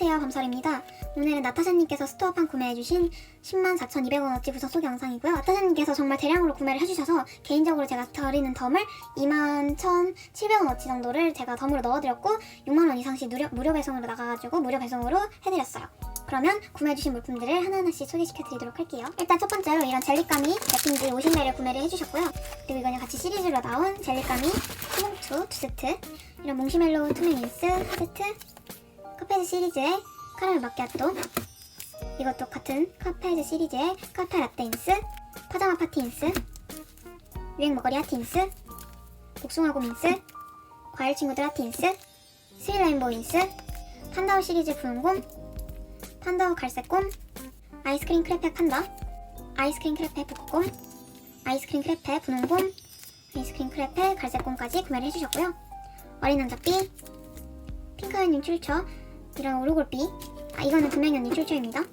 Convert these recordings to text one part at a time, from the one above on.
안녕하세요 감설입니다. 오늘은 나타샤님께서 스토어판 구매해주신 104,200원어치 부서 속 영상이고요. 나타샤님께서 정말 대량으로 구매를 해주셔서 개인적으로 제가 드리는 덤을 21,700원어치 정도를 제가 덤으로 넣어드렸고 6만원 이상씩 무료, 무료 배송으로 나가가지고 무료 배송으로 해드렸어요. 그러면 구매해주신 물품들을 하나하나씩 소개시켜드리도록 할게요. 일단 첫 번째로 이런 젤리까미 랩핑지 50매를 구매를 해주셨고요. 그리고 이거는 같이 시리즈로 나온 젤리까미 투봉투 두 세트 이런 몽시멜로우 투명 인스 한 세트 카페즈 시리즈의 카라멜 마키아또 이것도 같은 카페즈 시리즈의 카페 라떼 인스 파자마 파티 인스 유행 먹거리 하트 인스 복숭아곰 인스 과일 친구들 하트 인스 스윗 레인보우 인스 판다우 시리즈 분홍곰 판다우 갈색곰 아이스크림 크레페 판다 아이스크림 크레페 북곰 아이스크림 크레페 분홍곰 아이스크림 크레페 갈색곰까지 구매를 해주셨고요. 어린 남자삐 핑크아이님 출처 이런 오르골 B 아 이거는 분명히 언니 출처입니다.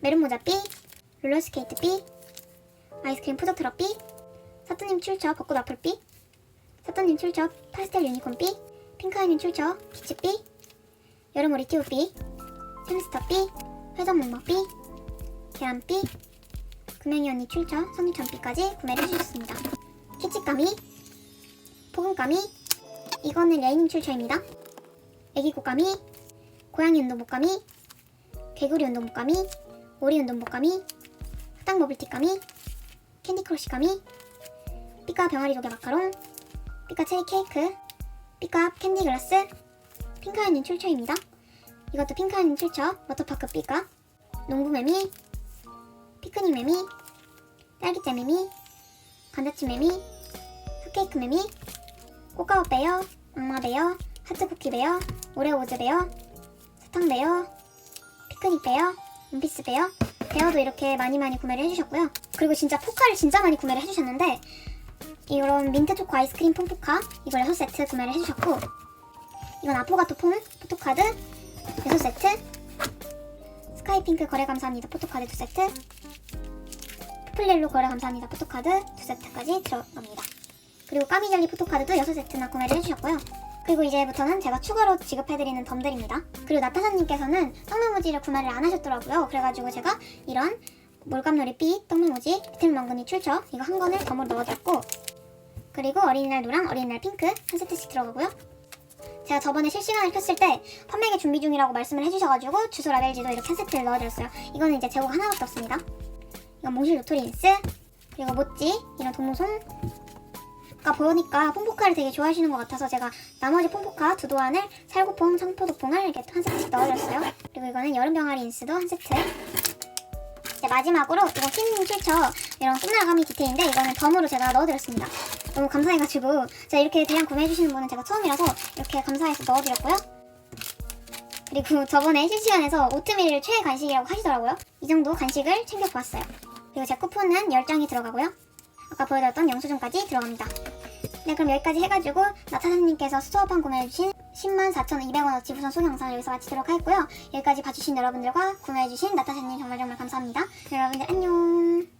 메론 모자 B 롤러스케이트 B 아이스크림 푸드트럭 B 사또님 출처 벚꽃 와플 B 사또님 출처 파스텔 유니콘 B 핑크아이님 출처 피치 B 여름 오리티오 B 햄스터 B 회전 목막 B 계란 B 금명이 언니 출처 성유천 B까지 구매를 해주셨습니다. 키치까미. 포근까미. 이거는 레이님 출처입니다. 애기 꽃가미, 고양이 운동복가미, 개구리 운동복가미, 오리 운동복가미, 흑당 버블티가미, 캔디 크러쉬가미, 삐까 병아리 조개 마카롱, 삐까 체리 케이크, 삐까 캔디 글라스, 핑크아이님 출처입니다. 이것도 핑크아이님 출처, 워터파크 삐까, 농구매미, 피크닉 매미, 딸기잼 매미, 감자칩 매미, 흑케이크 매미, 꼬까오 베어, 악마 베어, 하트 쿠키 베어, 오레오 우즈 베어, 사탕 베어, 피크닉 베어, 원피스 베어, 베어도 이렇게 많이 많이 구매를 해주셨고요. 그리고 진짜 포카를 진짜 많이 구매를 해주셨는데 이런 민트 초코 아이스크림 폼 포카 이걸 6세트 구매를 해주셨고 이건 아포가토 폼 포토카드 6세트 스카이핑크 거래 감사합니다 포토카드 2세트 포플렐로 거래 감사합니다 포토카드 2세트까지 들어갑니다. 그리고 까미젤리 포토카드도 6세트나 구매를 해주셨고요. 그리고 이제부터는 제가 추가로 지급해드리는 덤들입니다. 그리고 나타사님께서는 떡메모지를 구매를 안 하셨더라고요. 그래가지고 제가 이런 몰감놀이 삐 떡메모지 비틀 망근이 출처 이거 한 건을 덤으로 넣어드렸고 그리고 어린이날 노랑 어린이날 핑크 한 세트씩 들어가고요. 제가 저번에 실시간을 켰을 때 판매가 준비 중이라고 말씀을 해주셔가지고 주소 라벨지도 이렇게 한 세트를 넣어드렸어요. 이거는 이제 재고가 하나밖에 없습니다. 이건 몽실 노토리 인스 그리고 모찌 이런 동무송 아까 보니까 폼포카를 되게 좋아하시는 것 같아서 제가 나머지 폼포카 두 도안을 살구퐁, 청포도퐁을 이렇게 한 세트씩 넣어드렸어요. 그리고 이거는 여름 병아리 인스도 한 세트. 이제 마지막으로 이거 킹 출처 이런 꿈나가미 디테일인데 이거는 덤으로 제가 넣어드렸습니다. 너무 감사해가지고 제가 이렇게 대량 구매해주시는 분은 제가 처음이라서 이렇게 감사해서 넣어드렸고요. 그리고 저번에 실시간에서 오트밀을 최애 간식이라고 하시더라고요. 이 정도 간식을 챙겨보았어요. 그리고 제 쿠폰은 10장이 들어가고요. 아까 보여드렸던 영수증까지 들어갑니다. 네 그럼 여기까지 해가지고 나타사님께서 스토어판 구매해주신 104,200원어치 부선 속 영상을 여기서 마치도록 하겠고요. 여기까지 봐주신 여러분들과 구매해주신 나타사님 정말 정말 감사합니다. 네, 여러분들 안녕